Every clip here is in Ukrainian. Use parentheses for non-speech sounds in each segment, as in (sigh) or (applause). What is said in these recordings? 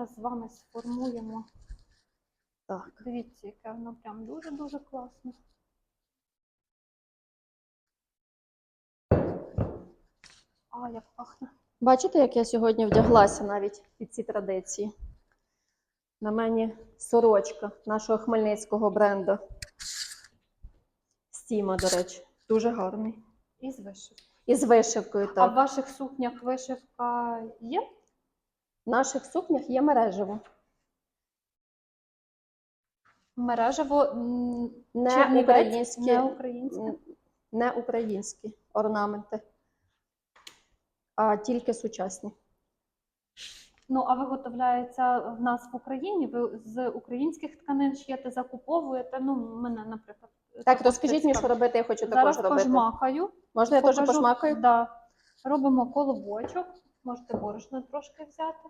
зараз з вами сформуємо. Так. Дивіться, яке воно прям дуже-дуже класне. А, як пахне. Бачите, як я сьогодні вдяглася навіть під ці традиції? На мені сорочка нашого хмельницького бренду. Стіма, до речі, дуже гарний. І з вишивкою. І з вишивкою А в ваших сукнях вишивка є? Наших сукнях є мережево. Мережево Не чернівець, українські, не не українські орнаменти, а тільки сучасні. Ну, а виготовляється в нас в Україні. Ви з українських тканин шиєте, закуповуєте. Ну, мене, наприклад. Так, розкажіть мені, що робити, я хочу також робити. пожмакаю. Можна я теж пожмакаю? Да. Робимо колобочок, можете борошно трошки взяти.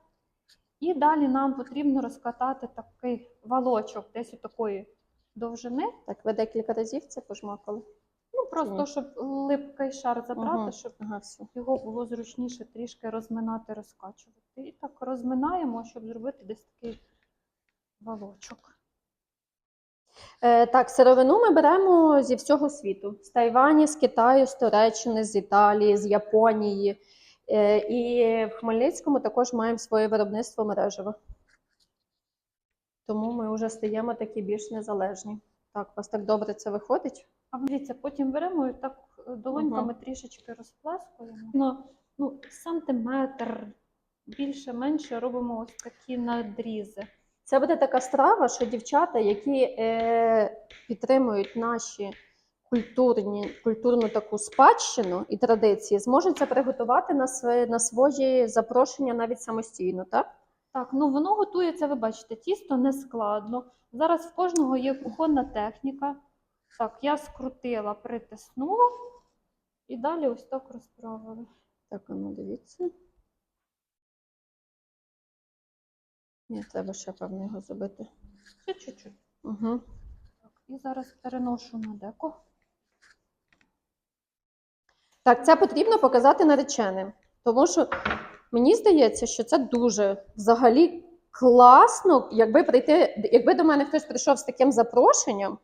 І далі нам потрібно розкатати такий валочок, десь у такої довжини. Так, ви декілька разів це пожмакали? Ну, просто Ні. щоб липкий шар забрати, Мгм. щоб Ага, його було зручніше трішки розминати, розкачувати. І так розминаємо, щоб зробити десь такий валочок. Е, так, сировину ми беремо зі всього світу: з Тайвані, з Китаю, з Туреччини, з Італії, з Японії. Е, і в Хмельницькому також маємо своє виробництво мережево. Тому ми вже стаємо такі більш незалежні. Так, у вас так добре це виходить? А дивіться, потім беремо і так е, долоньками трішечки розплескуємо. Ну, ну, сантиметр більше-менше робимо ось такі надрізи. Це буде така страва, що дівчата, які е, підтримують наші культурні, культурну таку спадщину і традиції, зможуть це приготувати на, своє, на свої запрошення навіть самостійно, так? Так, ну воно готується, ви бачите, тісто не складно. Зараз в кожного є кухонна техніка. Так, я скрутила, притиснула і далі ось так розправили. Так, ну дивіться. Ні, треба ще певно його зробити. Ще чуть-чуть. Угу. Так, і зараз переношу на деко. Так, це потрібно показати нареченим, тому що мені здається, що це дуже взагалі класно, якби прийти, якби до мене хтось прийшов з таким запрошенням,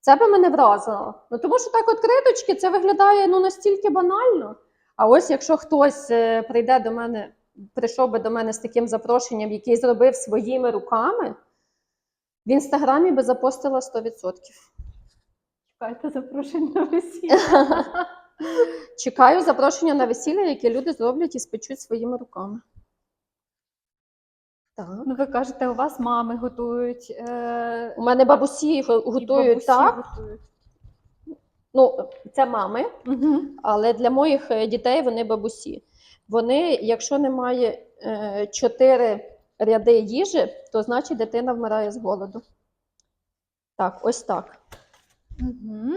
це би мене вразило. Ну тому що так, відкриточки, це виглядає ну настільки банально. А ось якщо хтось е, прийде до мене, прийшов би до мене з таким запрошенням, який зробив своїми руками, в інстаграмі би запостила 100%. Чекайте запрошення на весілля. (laughs) Чекаю запрошення на весілля, яке люди зроблять і спечуть своїми руками. Так. Ну, ви кажете, у вас мами готують. Е... У мене бабусі го- готують бабусі так. готують. Ну, це мами, Угу. але для моїх е, дітей вони бабусі. Вони, якщо немає е, чотири ряди їжі, то значить дитина вмирає з голоду. Так, ось так. Угу.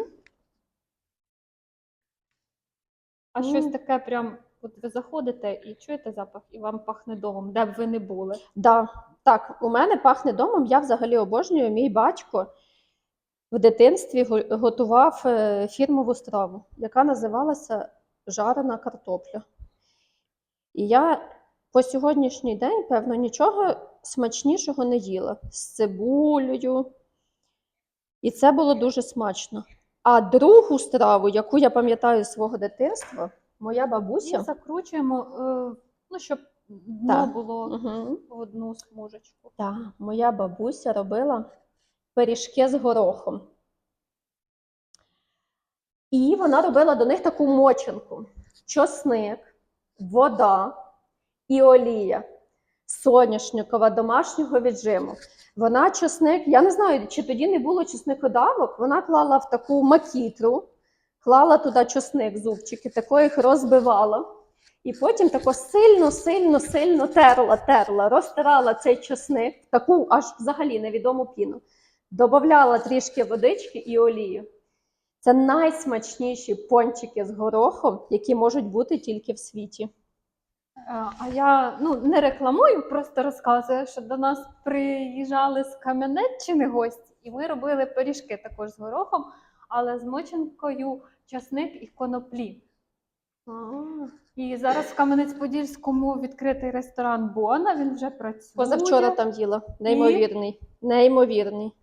А щось таке прям, от ви заходите і чуєте запах, і вам пахне домом, де б ви не були. Да, так, у мене пахне домом. Я взагалі обожнюю. Мій батько в дитинстві готував е, фірмову страву, яка називалася жарена картопля. І я по сьогоднішній день, певно, нічого смачнішого не їла з цибулею. І це було дуже смачно. А другу страву, яку я пам'ятаю з свого дитинства, моя І бабуся. закручуємо, е, ну, щоб дно Так. було Мгм. в одну смужечку. Так, моя бабуся робила пиріжки з горохом. І вона робила до них таку мочинку: чосник, вода і олія соняшникова домашнього віджиму. Вона чесник, я не знаю, чи тоді не було чесникодавок, вона клала в таку макітру, клала туди чесник, зубчики, тако їх розбивала. І потім тако сильно, сильно, сильно терла, терла, розтирала цей чесник, таку аж взагалі невідому піну. Добавляла трішки водички і олію. Це найсмачніші пончики з горохом, які можуть бути тільки в світі. Е, А я ну, не рекламую, просто розказую, що до нас приїжджали з Кам'янеччини гості, і ми робили пиріжки також з горохом, але з мочинкою часник і коноплі. І зараз в Кам'янець-Подільському відкритий ресторан Бона. Він вже працює. Позавчора там їла. Неймовірний. Неймовірний.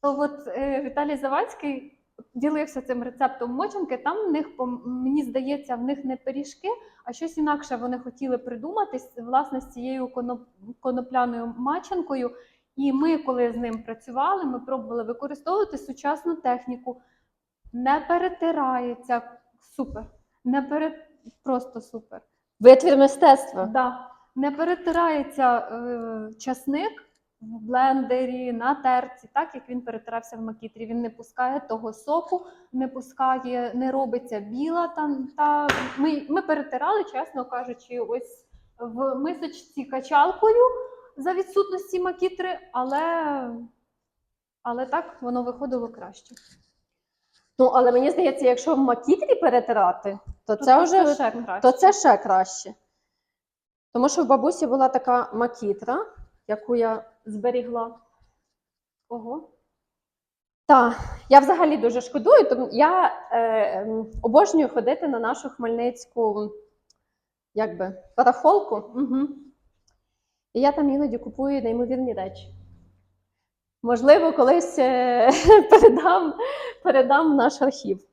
То от е, Віталій Завадський ділився цим рецептом мочанки. Там в них, мені здається, в них не пиріжки, а щось інакше вони хотіли придумати власне з цією конопляною мачанкою. І ми, коли з ним працювали, ми пробували використовувати сучасну техніку. Не перетирається супер. Не пере... Просто супер. Витвір мистецтва. Да. Не перетирається е, часник в блендері, на терці, так як він перетирався в макітрі. Він не пускає того соку, не пускає, не робиться біла. Там, та... ми, ми перетирали, чесно кажучи, ось в мисочці качалкою за відсутності макітри, але, але так воно виходило краще. Ну, але мені здається, якщо в макітрі перетирати, то То це вже ще краще. то це ще краще. Тому що в бабусі була така макітра, яку я зберігла. Ого. Так, я взагалі дуже шкодую, тому я е, обожнюю ходити на нашу хмельницьку якби, парафолку. Угу. І я там іноді купую неймовірні речі. Можливо, колись е, (laughs) передам, передам наш архів.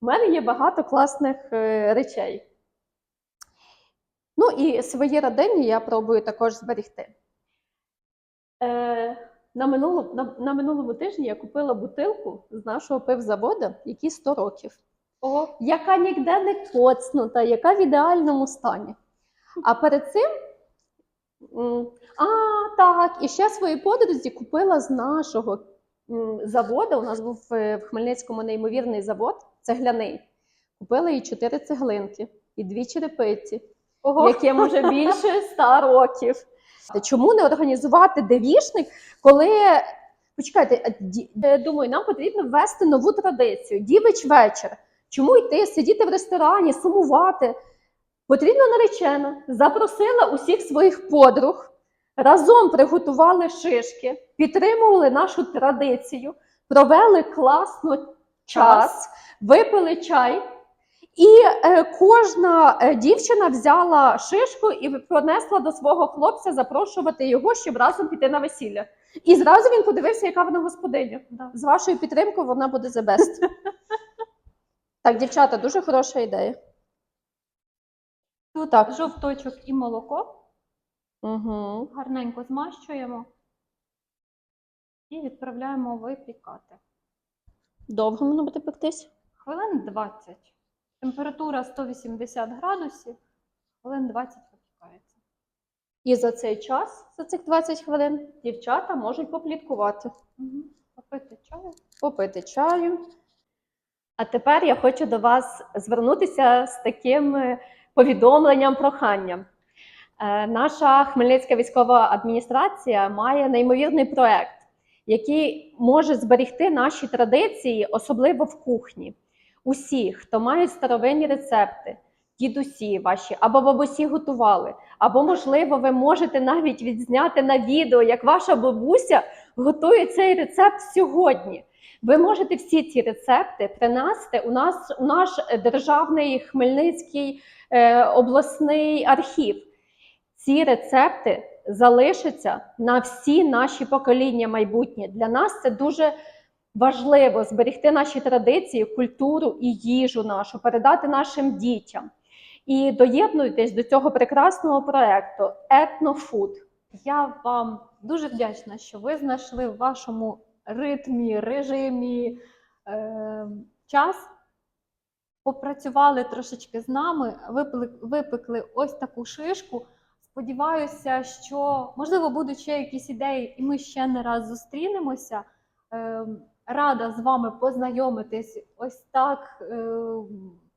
У мене є багато класних е, речей. Ну і свої родині я пробую також зберегти. Е, на, минулому, на, на минулому тижні я купила бутилку з нашого пивзаводу, якій 100 років Ого. яка ніде не коцнута, яка в ідеальному стані. А перед цим, а, так, і ще свої подрузі купила з нашого заводу. У нас був е, в Хмельницькому неймовірний завод, цегляний. Купила їй чотири цеглинки і дві черепиці, Ого. яким уже більше ста років. Чому не організувати девішник, коли. Почекайте, думаю, нам потрібно ввести нову традицію. Дівич вечір. Чому йти, сидіти в ресторані, сумувати? Потрібно наречена. Запросила усіх своїх подруг, разом приготували шишки, підтримували нашу традицію, провели класно час, випили чай. І е, кожна е, дівчина взяла шишку і понесла до свого хлопця запрошувати його, щоб разом піти на весілля. І зразу він подивився, яка вона господиня. Да. З вашою підтримкою вона буде the best. (laughs) Так, дівчата, дуже хороша ідея. Тут Так. жовточок і молоко. Угу. Гарненько змащуємо і відправляємо випікати. Довго воно буде пектись? Хвилин 20. Температура 180 градусів, хвилин 20 випікається. І за цей час, за цих 20 хвилин, дівчата можуть попліткувати, Угу. Попити чаю. попити чаю. А тепер я хочу до вас звернутися з таким е, повідомленням, проханням. Е, Наша Хмельницька військова адміністрація має неймовірний проект, який може зберегти наші традиції, особливо в кухні. Усі, хто мають старовинні рецепти, дідусі ваші або бабусі готували, або, можливо, ви можете навіть відзняти на відео, як ваша бабуся готує цей рецепт сьогодні. Ви можете всі ці рецепти принести у нас у наш державний Хмельницький е, обласний архів. Ці рецепти залишаться на всі наші покоління майбутнє. Для нас це дуже важливо зберегти наші традиції, культуру і їжу нашу, передати нашим дітям. І доєднуйтесь до цього прекрасного проекту Етнофуд. Я вам дуже вдячна, що ви знайшли в вашому ритмі, режимі е, час, попрацювали трошечки з нами, випекли, ось таку шишку. Сподіваюся, що можливо будуть ще якісь ідеї, і ми ще не раз зустрінемося. Рада з вами познайомитись ось так е,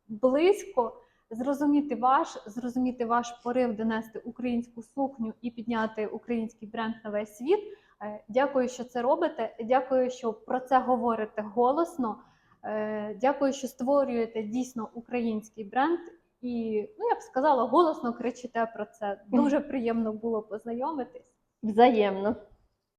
близько зрозуміти ваш, зрозуміти ваш порив донести українську сукню і підняти український бренд на весь світ. Е, Дякую, що це робите. Дякую, що про це говорите голосно. Е, Дякую, що створюєте дійсно український бренд. І ну я б сказала, голосно кричите про це. Дуже (laughs) приємно було познайомитись. Взаємно.